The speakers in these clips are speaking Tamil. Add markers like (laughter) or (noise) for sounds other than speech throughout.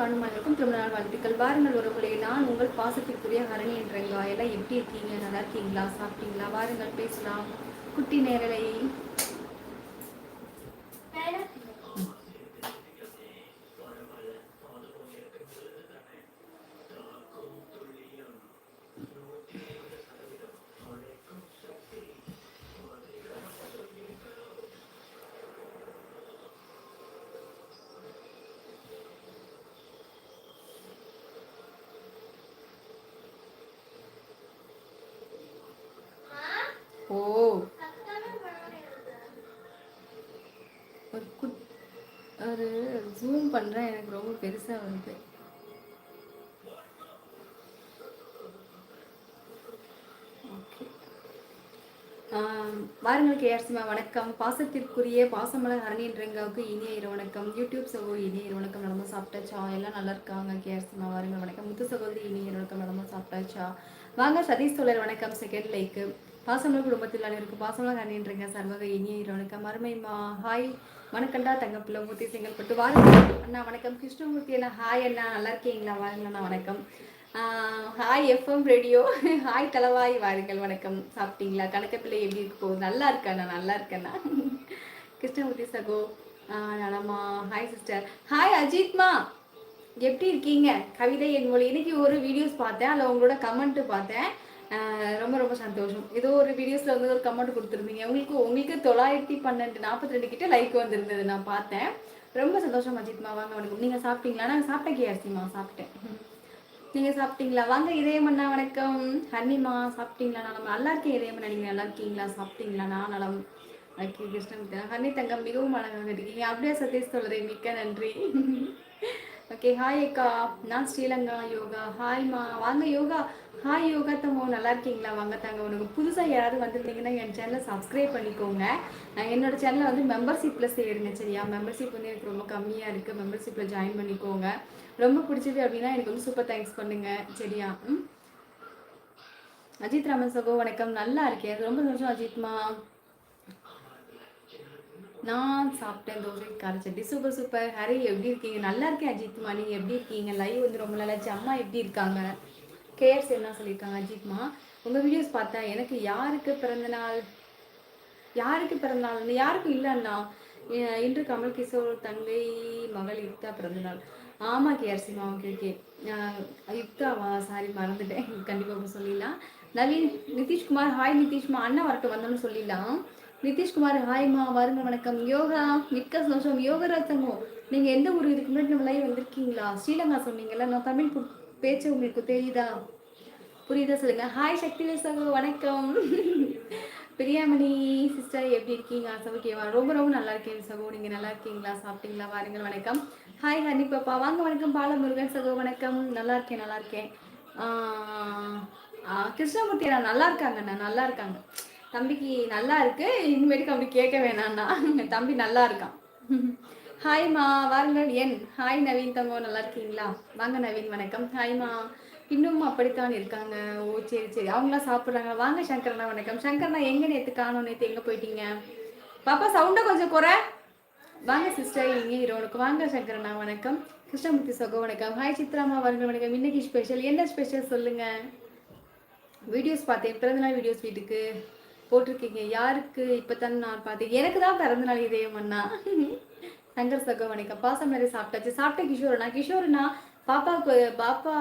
காணும் அனைவருக்கும் திருமண வாழ்த்துக்கள். வாருங்கள் உறவுகளே நான் உங்கள் பாசத்திற்குரிய ஹரணி என்றங்க எல்லாம் எப்படி இருக்கீங்க. நல்லா இருக்கீங்களா? சாப்பிட்டீங்களா? வாருங்கள் பேசலாம். குட்டி நேரலை. ஓ. ஒரு குட் ஒரு ஜூம் பண்ணுறேன் எனக்கு ரொம்ப பெருசாக வருது. வாருங்கள் கேஆர்சிமா வணக்கம். பாசத்திற்குரிய பாசமலர் ஹரணின்றங்காவுக்கு இனிய இரு வணக்கம். யூடியூப் சகோ இனிய இரு வணக்கம். நடமா சாப்பிட்டாச்சா? எல்லாம் நல்லா இருக்காங்க கேஆர்சிமா வாருங்கள் வணக்கம். முத்து சகோதரி இனிய இரு வணக்கம். நடமா சாப்பிட்டாச்சா? வாங்க சதீஷ் தோழர் வணக்கம். செகண்ட் லைக்கு பாசமலர் குடும்பத்தில் அனைவருக்கும் பாசமலர் ஹரணின்றங்க சர்வக இனிய இரு வணக்கம் ஹாய் வணக்கம்டா தங்கப்பிள்ளை மூர்த்தி செங்கல்பட்டு வாருங்க. அண்ணா வணக்கம். கிருஷ்ணமூர்த்தி அண்ணா. ஹாய் அண்ணா. நல்லா இருக்கீங்களா? வாருங்கண்ணா அண்ணா வணக்கம். ஹாய் எஃப்எம் ரேடியோ ஹாய் தலவாய் வாருங்கள். வணக்கம். சாப்பிட்டீங்களா? கணக்கப்பிள்ளை எப்படி இருக்கு போகுது? நல்லா இருக்கேண்ணா நல்லா இருக்கேண்ணா கிருஷ்ணமூர்த்தி சகோ. ஆஹ் நலமா. ஹாய் சிஸ்டர் ஹாய் அஜித்மா. எப்படி இருக்கீங்க? கவிதை என் மொழி இன்னைக்கு ஒரு வீடியோஸ் பார்த்தேன். அதில் உங்களோட கமெண்ட் பார்த்தேன். ரொம்ப ரொம்ப சந்தோஷம். ஏதோ ஒரு வீடியோஸில் வந்து ஒரு கமெண்ட் கொடுத்துருந்தீங்க உங்களுக்கு உங்களுக்கு தொள்ளாயிரத்தி பன்னெண்டு நாற்பத்தி ரெண்டு கிட்ட லைக் வந்திருந்தது நான் பார்த்தேன். ரொம்ப சந்தோஷம் அஜித்மா வாங்க வணக்கம். நீங்கள் சாப்பிட்டீங்களா? நான் சாப்பிட்டேன் கேஆர்சிமா சாப்பிட்டேன். நீங்கள் சாப்பிட்டீங்களா? வாங்க இதயமண்ணா வணக்கம். ஹன்னிமா சாப்பிட்டீங்களா? நலம் நல்லா இருக்கேன் இதயமண்ணா. நீங்கள் நல்லா இருக்கீங்களா சாப்பிட்டீங்களா? நான் நலம் ஓகே கிருஷ்ணன் ஹன்னி தங்கம் மிகவும் அழகாக இருக்கீங்க அப்படியே சதீஷ் சொல்கிறேன் மிக்க நன்றி. ஓகே ஹாய் அக்கா நான் ஸ்ரீலங்கா யோகா ஹாய்மா வாங்க யோகா ஹாய் யோகா தம்மோ நல்லா இருக்கீங்களா? வாங்க தாங்க உனக்கு புதுசாக யாராவது வந்திருந்தீங்கன்னா என் சேனலை சப்ஸ்கிரைப் பண்ணிக்கோங்க. நான் என்னோட சேனலை வந்து மெம்பர்ஷிப்பில் சேருங்க சரியா? மெம்பர்ஷிப் வந்து எனக்கு ரொம்ப கம்மியாக இருக்குது மெம்பர்ஷிப்பில் ஜாயின் பண்ணிக்கோங்க. ரொம்ப பிடிச்சது அப்படின்னா எனக்கு வந்து சூப்பர் தேங்க்ஸ் பண்ணுங்க சரியா? ம்? அஜித் ராமன் சகோ வணக்கம். நல்லா இருக்கேன். ரொம்ப சந்தோஷம் அஜித்மா நான் சாப்பிட்டேன் தோசை காரச்சட்டி சூப்பர் சூப்பர் ஹரி எப்படி இருக்கீங்க? நல்லா இருக்கேன் அஜித்மா. நீங்கள் எப்படி இருக்கீங்க? லைவ் வந்து ரொம்ப நல்லா அம்மா எப்படி இருக்காங்க? கேஎஃப்ஸ் என்ன சொல்லியிருக்காங்க அஜித்மா. உங்கள் வீடியோஸ் பார்த்தேன் எனக்கு யாருக்கு பிறந்த நாள்? யாருக்கு பிறந்த நாள்? யாருக்கும் இல்லைண்ணா இன்று கமல் கிஷோர் தங்கை மகள் யுக்தா பிறந்த நாள். ஆமாம் கேஆர்சிமா ஓகே ஓகே யுக்தாவா சாரி மறந்துட்டேன். கண்டிப்பாக சொல்லிடலாம். நவீன் நிதிஷ்குமார். ஹாய் நிதிஷ்மா அண்ணா வரட்டும் வந்தோம்னு சொல்லிடலாம். நிதிஷ்குமார் ஹாய்மா வருங்க வணக்கம். யோகா மிக்க சந்தோஷம். யோகராஜங்கோ நீங்கள் எந்த ஊர்? இதுக்கு முன்னாடி நம்ம லைவ் வந்திருக்கீங்களா? ஸ்ரீலங்கா சொன்னீங்கல்ல நான் தமிழ் பேச்சு உங்களுக்கு தெரியுதா? புரியுதா சொல்லுங்க. ஹாய் சக்தி சகோ வணக்கம். பிரியாமணி சிஸ்டர் எப்படி இருக்கீங்க? சௌக்கியவா ரொம்ப ரொம்ப நல்லா இருக்கேன் சகோ. நீங்க நல்லா இருக்கீங்களா? சாப்பிட்டீங்களா? வாருங்கள் வணக்கம். ஹாய் ஹனி பாப்பா. வாங்க வணக்கம். பாலமுருகன் சகோ வணக்கம். நல்லா இருக்கேன் நல்லா இருக்கேன். ஆஹ் ஆஹ் கிருஷ்ணமூர்த்தி அண்ணா நல்லா நான் நல்லா இருக்காங்க. தம்பிக்கு நல்லா இருக்கு. இனிமேட்டுக்கு அப்படி கேட்க வேணாம்னா. தம்பி நல்லா இருக்கான். ஹாய்மா வாருங்கள். என் ஹாய் நவீன் தங்கம் நல்லா இருக்கீங்களா? வாங்க நவீன் வணக்கம். ஹாய்மா இன்னும் அப்படித்தான் இருக்காங்க. ஓ சரி சரி. அவங்களாம் சாப்பிட்றாங்க. வாங்க சங்கரண்ணா வணக்கம். சங்கரண்ணா எங்க நேற்று காணும்? நேற்று எங்கே போயிட்டீங்க? பாப்பா சவுண்டை கொஞ்சம் குறை. வாங்க சிஸ்டர் இங்கே இரவனுக்கு வாங்க சங்கரண்ணா வணக்கம். கிருஷ்ணமூர்த்தி சகோ வணக்கம். ஹாய் சித்ராமா வாருங்கள் வணக்கம். இன்னைக்கு ஸ்பெஷல் என்ன ஸ்பெஷல் சொல்லுங்க? வீடியோஸ் பார்த்தேன். பிறந்தநாள் வீடியோஸ் வீட்டுக்கு. போட்டிருக்கீங்க. யாருக்கு இப்போ நான் பார்த்தேன்? எனக்கு தான் பிறந்தநாள் இதயம் அண்ணா. சங்கர் சகோ வணக்கம் பாசம் நிறைய சாப்பிட்டாச்சு. சாப்பிட்ட கிஷோர்ண்ணா கிஷோர்ண்ணா பாப்பாவுக்கு பாப்பா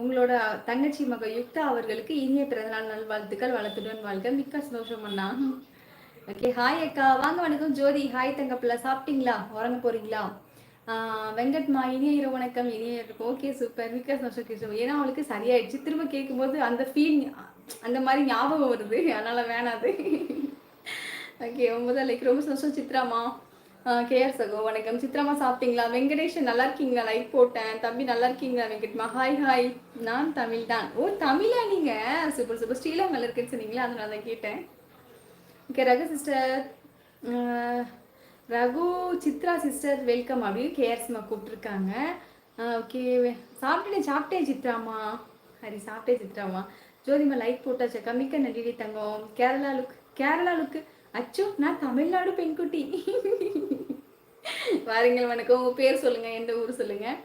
உங்களோட தங்கச்சி மக யுக்தா அவர்களுக்கு இனிய பிறந்தநாள் நல்வாழ்த்துக்கள். வளர்த்துடன் வாழ்க. மிக்க சந்தோஷம் அண்ணா. ஓகே ஹாய் அக்கா. வாங்க வணக்கம். ஜோதி ஹாய் தங்கப்பிள்ள. சாப்பிட்டீங்களா? உறங்க போறீங்களா? வெங்கட் வெங்கட்மா இனிய இரவு வணக்கம். இனிய ஓகே சூப்பர் மிக்க சந்தோஷம். கிருஷ்ணன் ஏன்னா அவளுக்கு சரியாயிடுச்சு. திரும்ப கேட்கும்போது அந்த ஃபீல் அந்த மாதிரி ஞாபகம் வருது. அதனால வேணாது ஓகே ஒன்பதா லைக் ரொம்ப சந்தோஷம் சித்ராமா கேஆர் சகோ வணக்கம். சித்ராமா சாப்பிட்டீங்களா? வெங்கடேஷன் நல்லா இருக்கீங்களா? லைக் போட்டேன். தம்பி நல்லா இருக்கீங்களா? வெங்கட்மா ஹாய் ஹாய் நான் தமிழ் தான் ஓ தமிழா நீங்க? சூப்பர் சூப்பர் ஸ்ரீலங்கல் இருக்குன்னு சொன்னீங்களா அதனால தான் கேட்டேன். ஓகே ரக sister Raghu Chitra sister welcome அப்படின்னு கேஆர்ஸ்மா கூப்பிட்ருக்காங்க ஓகே சாப்பிட்டேன் சாப்பிட்டேன் சித்ராமா ஹரி சாப்பிட்டேன் சித்ராமா ஜோதிமா லைக் போட்டாச்சக்கா மிக்க நன்றி தங்கம். கேரளா லுக் கேரளா லுக்கு அச்சோ நான் தமிழ்நாடு பெண்குட்டி. (laughs) வாருங்கள் வணக்கம். உங்கள் பேர் சொல்லுங்கள் எந்த ஊர் சொல்லுங்கள்